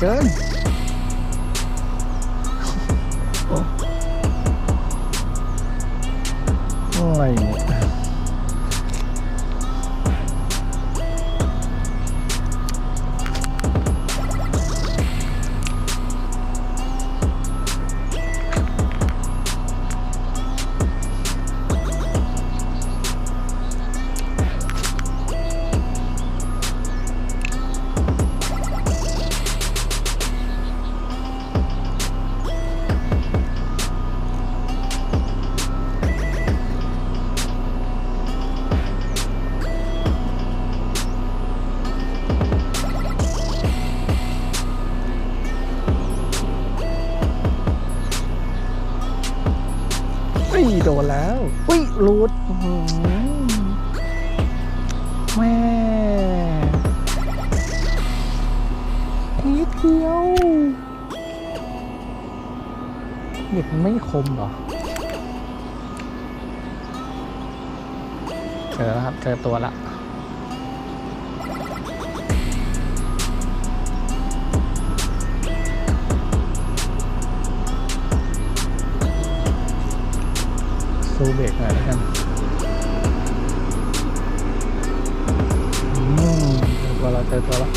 แม่นเโดนแล้ว อุ้ยรูดแม่นิดเดียวเด็กไม่คมเหรอ เจอแล้วครับ เจอตัวละ ซูเบรกหน่อยแล้วกันอืมเจอตัวละเจอตัวละ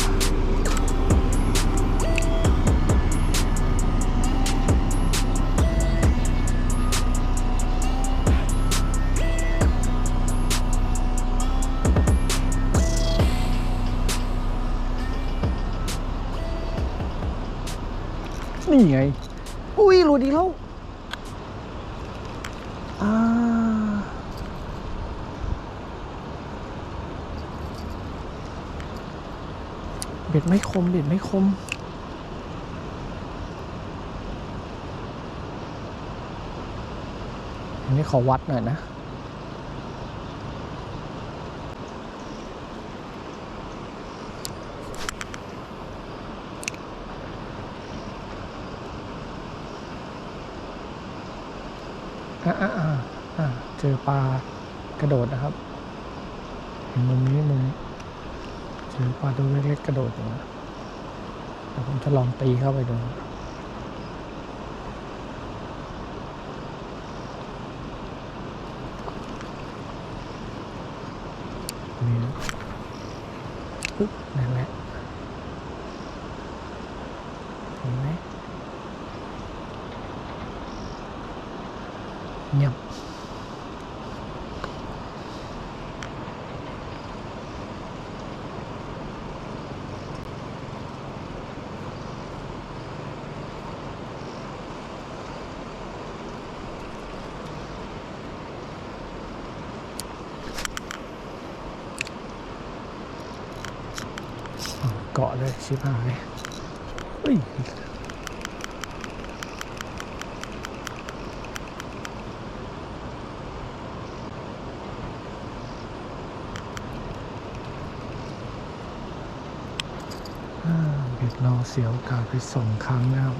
นี่ไง อุ้ยหลุดอีกแล้ว อ่าเบ็ดไม่คมเบ็ดไม่คม อันนี้ขอวัดหน่อยนะอ่าอ่าอ่าอ่าเจอปลากระโดดนะครับ เห็นมุมนี้มุมนี้ เจอปลาตัวเล็กๆกระโดดอยู่นะแต่ผมจะลองตีเข้าไปดูนี่นะปึ๊บนั่นแหละเห็นไหมเงียบ อะ เกาะเลยชิบหายเฮ้ยเบ็ดเราเสียโอกาสไปสองครั้งแล้ว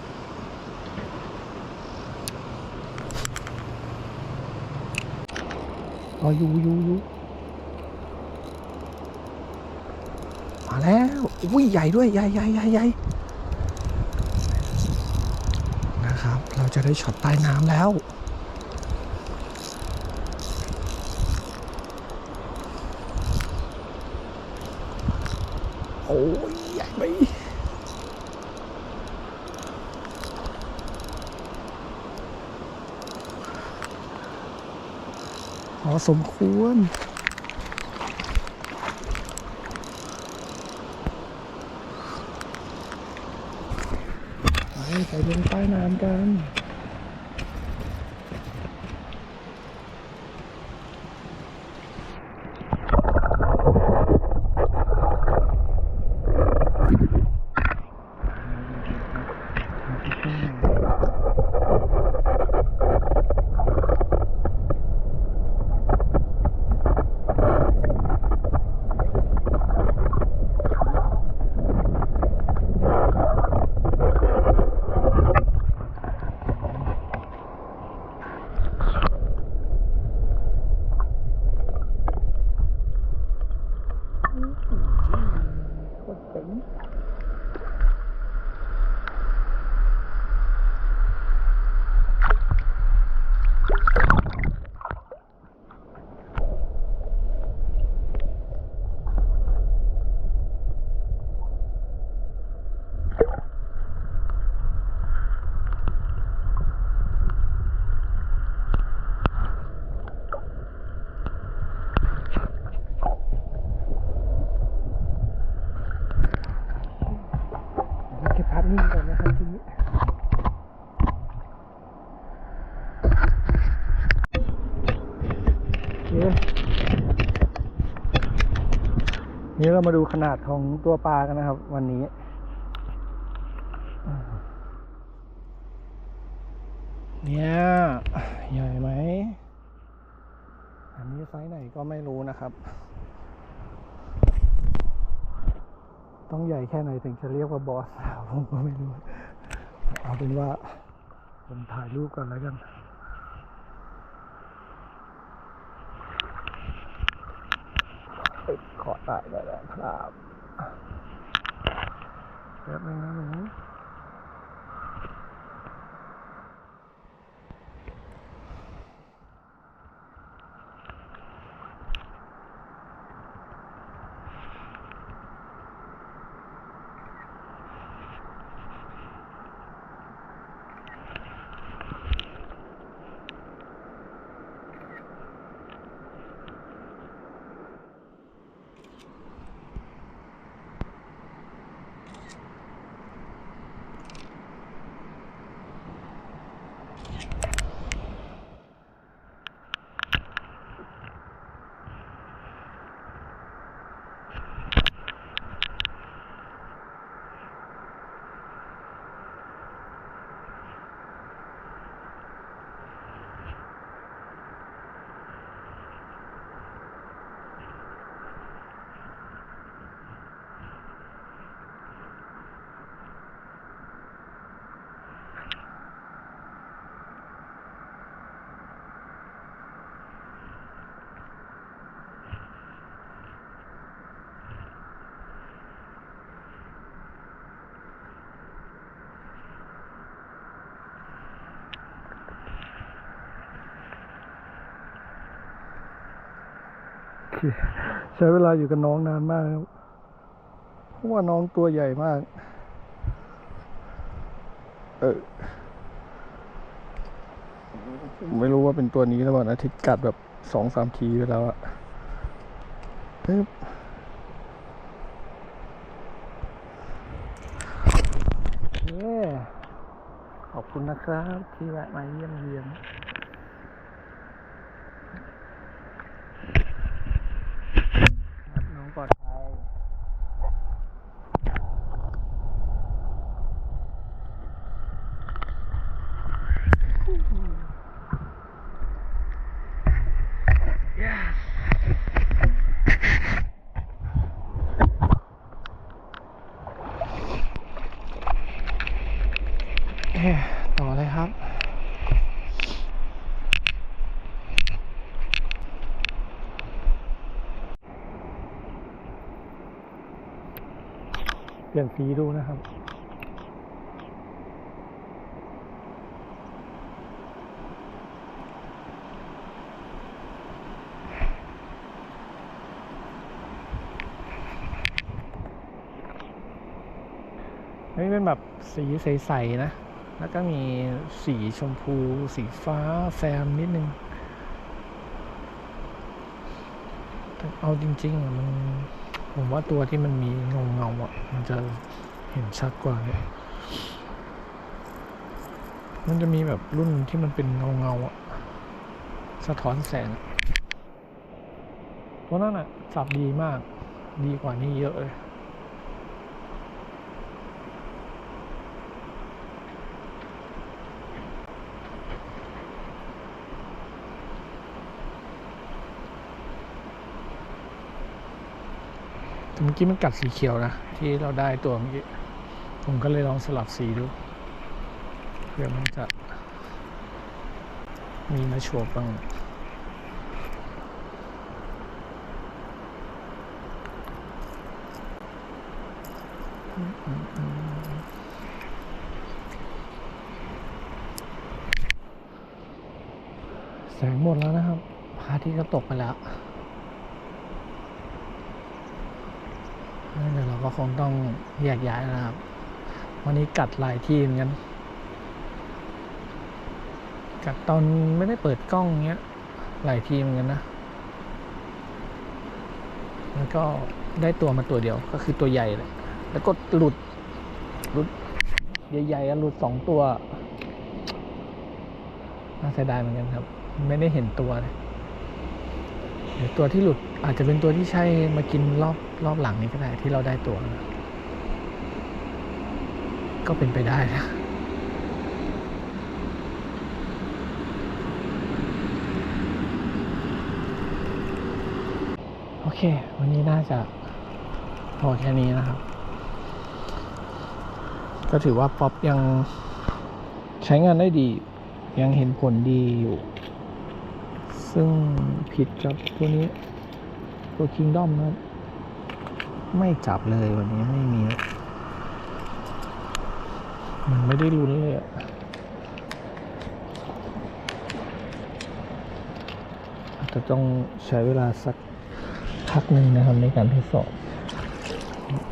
อ๋อยูยูยูมาแล้ว อุ้ยใหญ่ด้วยใหญ่ใหญ่ใหญ่ใหญ่นะครับ เราจะได้ช็อตใต้น้ำแล้วโอ้ยใหญ่ไหมพอสมควร ไปไป ลง น้ำกันนี่เรามาดูขนาดของตัวปลากันนะครับ วันนี้ เนี่ยใหญ่ไหม อันนี้ไซส์ไหนก็ไม่รู้นะครับ ต้องใหญ่แค่ไหนถึงจะเรียกว่าบอสผมก็ไม่รู้ เอาเป็นว่า ผมถ่ายรูปก่อนแล้วกัน ขอถ่ายได้แล้วครับเดี๋ยวไปนะหนู ใช้เวลาอยู่กับน้องนานมากครับเพราะว่าน้องตัวใหญ่มาก เออไม่รู้ว่าเป็นตัวนี้หรือเปล่านะที่กัดแบบสองสามทีไปแล้วอะปึ๊บเย้ขอบคุณนะครับ ที่แวะมาเยี่ยมเยียนครับน้องปลอดภัย เอ๊ะต่อเลยครับ เปลี่ยนสีดูนะครับ นี่เป็นแบบสีใส ๆ นะ แล้วก็มีสีชมพู สีฟ้าแซมนิดนึง เอาจริงๆอะมัน ผมว่าตัวที่มันมีเงาเงาอะมันจะเห็นชัดกว่าเนี่ยมันจะมีแบบรุ่นที่มันเป็นเงาเงาอะ สะท้อนแสง ตัวนั้นอะสับดีมาก ดีกว่านี้เยอะเลย แต่เมื่อกี้มันกัดสีเขียวนะ ที่เราได้ตัวเมื่อกี้ ผมก็เลยลองสลับสีดูเพื่อมันจะมีมาโชว์บ้างแสงหมดแล้วนะครับพระอาทิตย์ก็ตกไปแล้ว เดี๋ยวเราก็คงต้องแยกย้ายนะครับ วันนี้กัดหลายที่เหมือนกัน กัดตอนไม่ได้เปิดกล้องเงี้ยหลายทีเหมือนกันนะแล้วก็ได้ตัวมาตัวเดียวก็คือตัวใหญ่เลยแล้วก็หลุดหลุดใหญ่ๆอะหลุดสองตัวน่าเสียดายเหมือนกันครับ ไม่ได้เห็นตัวเลยตัวที่หลุดอาจจะเป็นตัวที่ใช่มากินรอบ รอบหลังนี้ก็ได้ที่เราได้ตัว ก็เป็นไปได้นะโอเค วันนี้น่าจะพอแค่นี้นะครับ ก็ถือว่าป๊อปยังใช้งานได้ดี ยังเห็นผลดีอยู่ ซึ่งผิดกับตัวนี้ ตัวคิงดอมนะครับ ไม่จับเลยวันนี้ไม่มี มันไม่ได้ลุ้นเลยอะอาจจะต้องใช้เวลาสักพักหนึ่งนะครับในการทดสอบ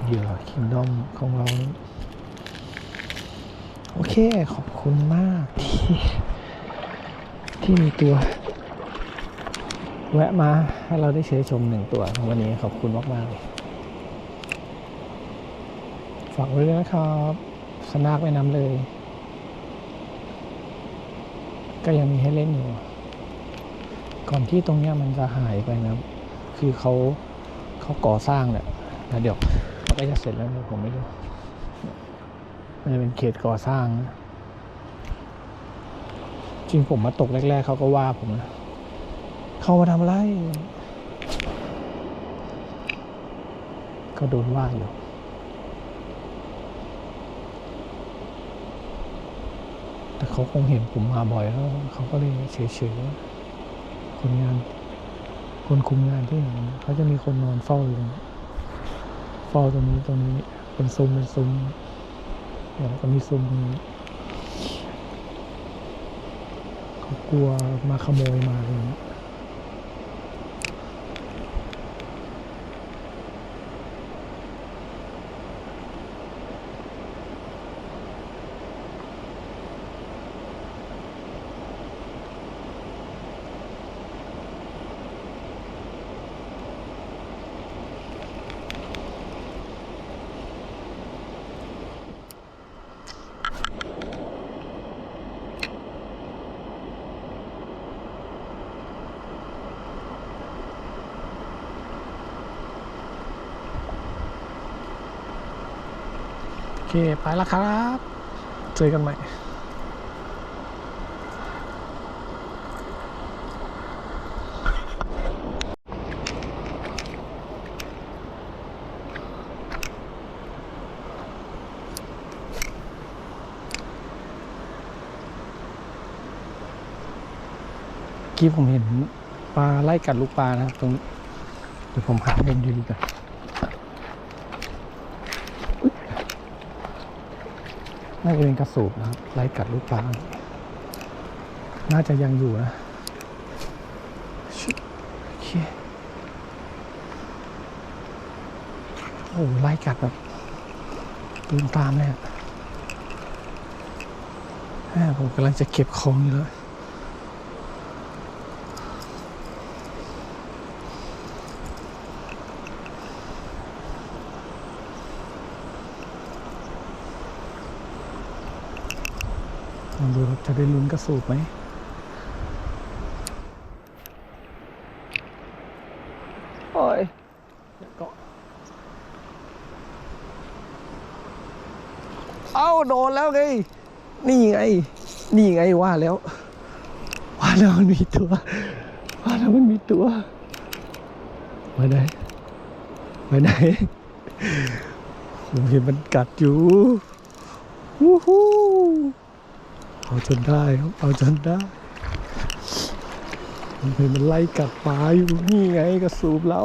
เหยื่อคิงดอมของเรา โอเค ขอบคุณมากที่ที่มีตัว แวะมาให้เราได้เชยชมหนึ่งตัววันนี้ขอบคุณมาก ๆ เลย ฝากไว้ด้วยนะครับสนากแม่น้ำเลย ก็ยังมีให้เล่นอยู่ ก่อนที่ตรงเนี้ยมันจะหายไปนะคือเขาเขาก่อสร้างเนี่ยแล้วเดี๋ยวมันก็จะเสร็จแล้วเดี๋ยผมไม่รู้มันจะเป็นเขตก่อสร้างนะจริงผมมาตกแรก ๆเขาก็ว่าผมนะเข้ามาทำอะไร ก็โดนว่าอยู่ แต่ เขาคงเห็นผมมาบ่อยแล้วเขาก็เลยเฉยๆคนงาน คนคุมงานที่ไหนเขาจะมีคนนอนเฝ้าอยู่เฝ้าตรงนี้ตรงนี้เป็นซุ้มเป็นซุ้มแล้วก็มีซุ้มนี้เขากลัวมาขโมยมาอะไรอย่างเงี้ย เคไปแล้วครับ เจอกันใหม่กี้ผมเห็นปลาไล่กัดลูกปลานะครับตรงนี้เดี๋ยวผมหามุมดีๆก่อน น่าจะเป็นกระสูบนะครับไล่กัดลูกปลาน่าจะยังอยู่นะโอเคโอ้โหไล่กัดแบบลืมตามเลยอะแม่ผมกำลังจะเก็บของอยู่แล้ว ดูครับจะได้ลุ้นกระสูบไหมโอ้ยก็เอ้าโดนแล้วไง นี่ไง นี่ไงว่าแล้ว ว่าแล้วมันมีตัว ว่าแล้วมันมีตัวไปไหนไปไหนผมเห็นมันกัดอยู่วู้ฮู้ เอาจนได้ครับเอาจนได้มันเห็นมันไล่กัดปลาอยู่นี่ไงกระสูบเรา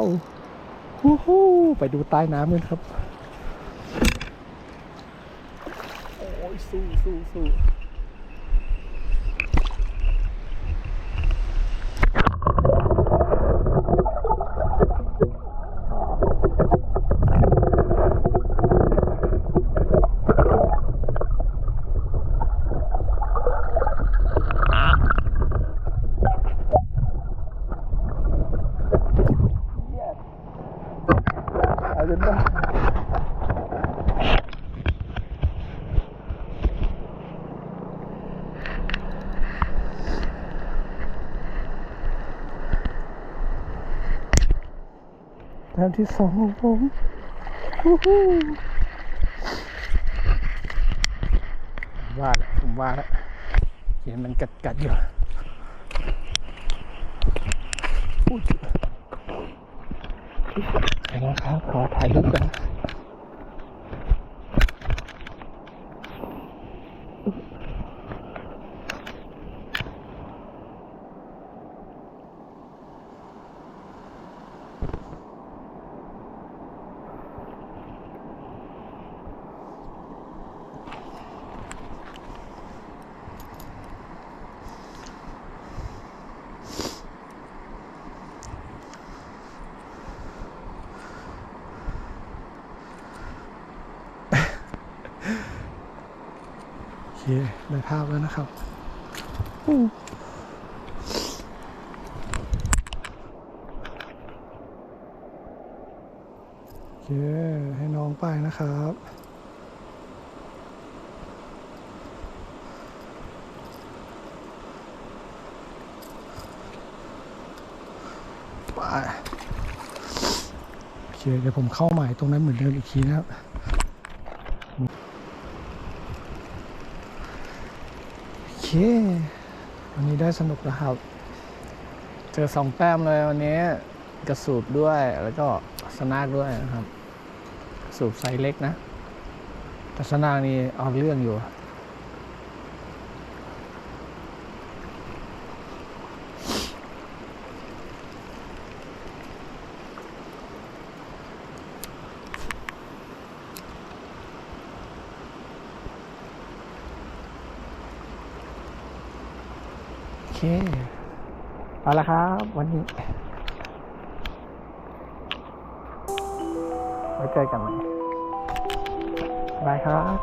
ฮู้ฮู้ไปดูใต้น้ำกันครับ โอ้ยสู้สู้สู้ ต้มที่สองของผมว่าแล้วผมว่าแล้วเห็นมันกัดกัดอยู่อุ๊ยไปแล้วครับ ขอถ่ายรูปกัน โอเค ได้ภาพแล้วนะครับโอเค ให้น้องไปนะครับไปโอเค เดี๋ยวผมเข้าใหม่ตรงนั้นเหมือนเดิมอีกทีนะครับ โอ เควันนี้ได้สนุกนะครับ เจอสองแต้มเลยวันนี้กระสูบด้วยแล้วก็สนากด้วยนะครับกระสูบไซส์เล็กนะแต่สนากนี่เอาเรื่องอยู่ เคเอาละครับ วันนี้ไว้เจอกันใหม่บายครับ